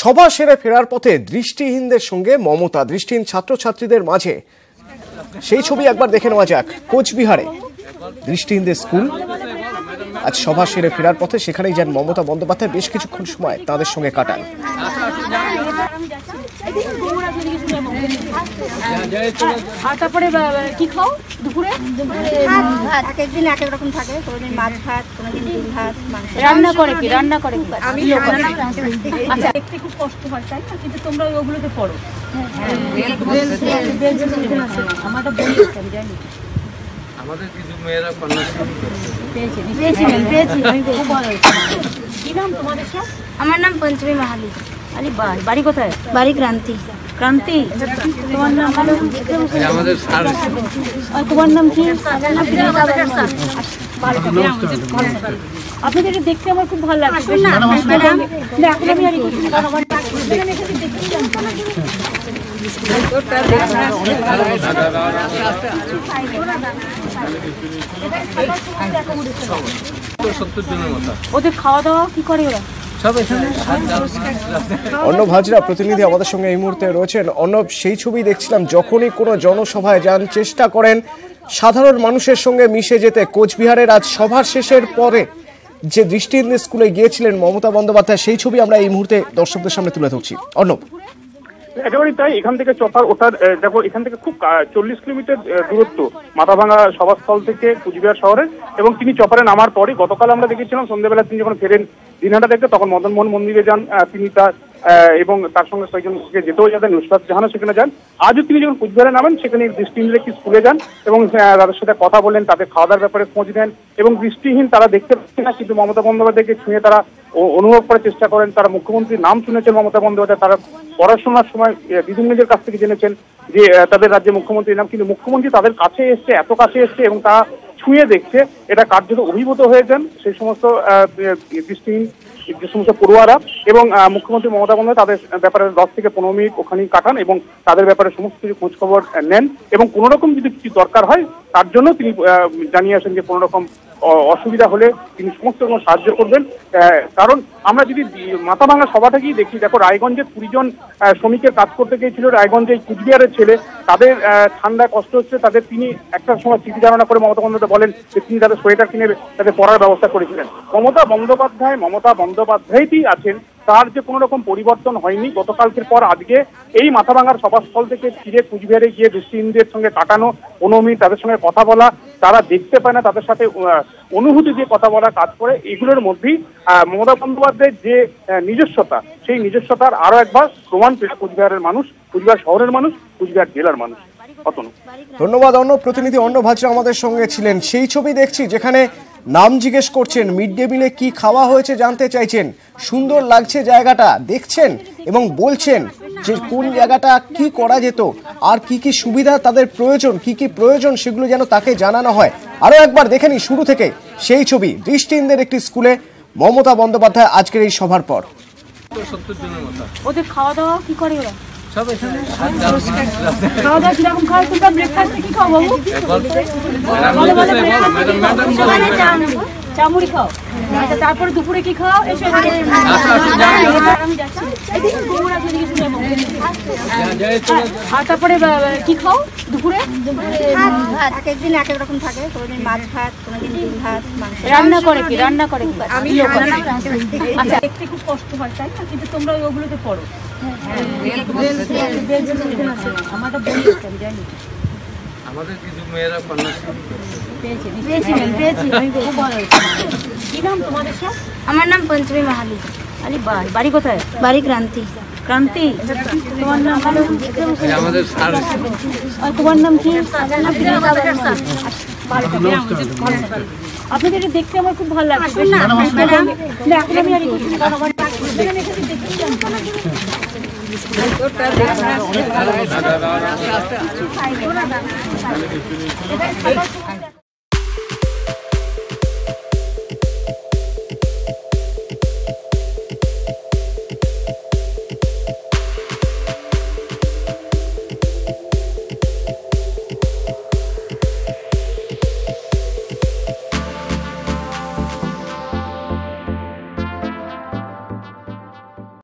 সভা সেরে ফেরার পথে দৃষ্টিহীনদের সঙ্গে মমতা, দৃষ্টিহীন ছাত্রছাত্রীদের মাঝে। সেই ছবি একবার দেখে নেওয়া যাক, কোচবিহারে। দৃষ্টিহীনদের স্কুল, আজ সভা সেরে ফেরার পথে সেখানেই যান মমতা বন্দ্যোপাধ্যায়, বেশ কিছুক্ষণ সময় তাদের সঙ্গে কাটান। আর তারপরে কি খাও দুপুরে? ভাত এক একদিন এক এক রকম থাকে। কোনোদিন মাছ ভাত কোনোদিন ডিম ভাত মাংস। রান্না করে কি? রান্না করে কি? আমি। আচ্ছা। দেখতে খুব কষ্ট হয় তাই না? কিন্তু তোমরা ওই ওগুলোতে পড়ো। আমাদের বলি আমি জানি আমাদের কিছু মেয়েরা কন্যাশ্রী পেয়েছি পেয়েছি। পেয়েছি আমি খুব ভালো কি নাম তোমাদের আমার নাম পঞ্চমী মাহালি। আরে বাড়ি বাড়ি কোথায়? বাড়ি ক্রান্তি। ক্রান্তি? তোমার নাম আমাদের তোমার নাম কি? আপনাদেরকে দেখতে আমার খুব ভালো লাগছে। এখন আমি আর ওদের খাওয়া দাওয়া কি করে ওরা? অর্ণব হাজরা প্রতিনিধি আমাদের সঙ্গে এই মুহূর্তে রয়েছেন। অর্ণব, সেই ছবি দেখছিলাম, যখনই কোনো জনসভায় যান, চেষ্টা করেন সাধারণ মানুষের সঙ্গে মিশে যেতে। কোচবিহারের আজ সভার শেষের পরে যে দৃষ্টিহীন স্কুলে গিয়েছিলেন মমতা বন্দ্যোপাধ্যায়, সেই ছবি আমরা এই মুহূর্তে দর্শকদের সামনে তুলে ধরছি। অর্ণব। একেবারেই তাই, এখান থেকে চপার ওঠার দেখো, এখান থেকে খুব চল্লিশ কিলোমিটার দূরত্ব, মাথাভাঙা সভাস্থল থেকে কুচবিহার শহরে, এবং তিনি চপারে নামার পরে গতকাল আমরা দেখেছিলাম, সন্ধ্যেবেলা তিনি যখন ফেরেন দিনহাটা দেখতে, তখন মদন মোহন মন্দিরে যান তিনি তার এবং তার সঙ্গে কয়েকজনকে যেতেও যাতেন নুসরাত জাহানও সেখানে যান। আজও তিনি যখন কুচবিহারে নামেন, সেখানে দৃষ্টিহীনরা একটি স্কুলে যান, এবং তাদের সাথে কথা বলেন, তাদের খাওয়া দাওয়ার ব্যাপারে খোঁজ নেন, এবং দৃষ্টিহীন তারা দেখতে পাচ্ছে না, কিন্তু মমতা বন্দ্যোপাধ্যায়কে ছুঁয়ে তারা অনুভব করার চেষ্টা করেন। তারা মুখ্যমন্ত্রীর নাম শুনেছেন মমতা বন্দ্যোপাধ্যায়। তারা পড়াশোনার সময় দিদিমণিদের কাছ থেকে জেনেছেন যে তাদের রাজ্যে মুখ্যমন্ত্রীর নাম। কিন্তু মুখ্যমন্ত্রী তাদের কাছে এসছে, এত কাছে এসছে এবং তা ছুঁয়ে দেখছে। এটা কার্যত অভিভূত হয়েছেন সেই সমস্ত দৃষ্টিহীন যে সমস্ত পড়ুয়ারা এবং মুখ্যমন্ত্রী মমতা বন্দ্যোপাধ্যায় তাদের ব্যাপারে দশ থেকে পনেরো মিনিট ওখানেই কাটান এবং তাদের ব্যাপারে সমস্ত কিছু খোঁজখবর নেন। এবং কোনো রকম যদি কিছু দরকার হয়, তার জন্য তিনি জানিয়ে আসেন যে কোনো রকম অসুবিধা হলে তিনি সমস্ত রকম সাহায্য করবেন। কারণ আমরা যদি মাথা ভাঙা সভাটাকেই দেখি, দেখো রায়গঞ্জের কুড়িজন শ্রমিকের কাজ করতে গিয়েছিল। রায়গঞ্জের কুচবিহারের ছেলে, তাদের ঠান্ডা কষ্ট হচ্ছে, তাদের তিনি একটা সময় চিঠি ধারণা করে মমতা বন্দ্যোপাধ্যায় বলেন যে তিনি তাদের সোয়েটার কিনে তাদের পড়ার ব্যবস্থা করেছিলেন। মমতা বন্দ্যোপাধ্যায়, মমতা বন্দ্যোপাধ্যায়টি আছেন। তার যে কোনো রকম পরিবর্তন হয়নি, গতকালকের পর আজকে এই মাথাভাঙার সভাস্থল থেকে ফিরে কুচবিহারে গিয়ে দৃষ্টিহীনদের সঙ্গে কাটানো পনেরো তাদের সঙ্গে কথা বলা, তারা দেখতে পায় না, তাদের সাথে অনুভূতি দিয়ে কথা বলা, কাজ করে, এগুলোর মধ্যেই মমতা বন্দ্যোপাধ্যায়ের যে নিজস্বতা, সেই নিজস্বতার আরও একবার প্রমাণ পেল কুচবিহারের মানুষ, কুচবিহার শহরের মানুষ, কুচবিহার জেলার মানুষ। ধন্যবাদ অন্য প্রতিনিধি অর্ণব হাজরা আমাদের সঙ্গে ছিলেন। সেই ছবি দেখছি যেখানে নাম জিজ্ঞেস করছেন মিড ডে মিলে কি খাওয়া হয়েছে জানতে চাইছেন? সুন্দর লাগছে জায়গাটা দেখছেন? এবং বলছেন যে কোন জায়গাটা কি করা যেত? আর কি কি সুবিধা তাদের প্রয়োজন কি কি প্রয়োজন সেগুলো যেন তাকে জানানো হয়? আরও একবার দেখে নিই শুরু থেকে সেই ছবি দৃষ্টিহীনদের একটি স্কুলে। মমতা বন্দ্যোপাধ্যায় আজকের এই সভার পর। ওদের খাওয়া দাওয়া কি করে ওরা? সব এখানে? খাওয়া দাওয়া কীরকম খাও? তোমরা ব্রেকফাস্টে কি খাও বাবু? ভালো ভালো ম্যাডাম ম্যাডাম চামুড়ি খাও। আচ্ছা তারপরে দুপুরে কি খাও? এসে আমি যাচ্ছি আর তারপরে কি খাও দুপুরে? ভাত এক একদিন এক এক রকম থাকে। কোনোদিন মাছ ভাত কোনোদিন ডিম ভাত রান্না করে কি? রান্না করে কি? আমি আচ্ছা দেখতে খুব কষ্ট হয় তাই না? কিন্তু তোমরা ওই ওগুলোতে পড়ো। আমাদের বলি জানি। আমাদের কিছু মেয়েরা পেয়েছি পেয়েছি আমি পেয়েছি। খুব কি নাম তোমাদের আমার নাম পঞ্চমী মাহালি। আরে বাড়ি বাড়ি কোথায়? বাড়ি ক্রান্তি। ক্রান্তি? তোমার নাম আমাদের স্যার। আর তোমার নাম কি? আপনাদেরকে দেখতে আমার খুব ভালো লাগছে। না, এখন আমি আর?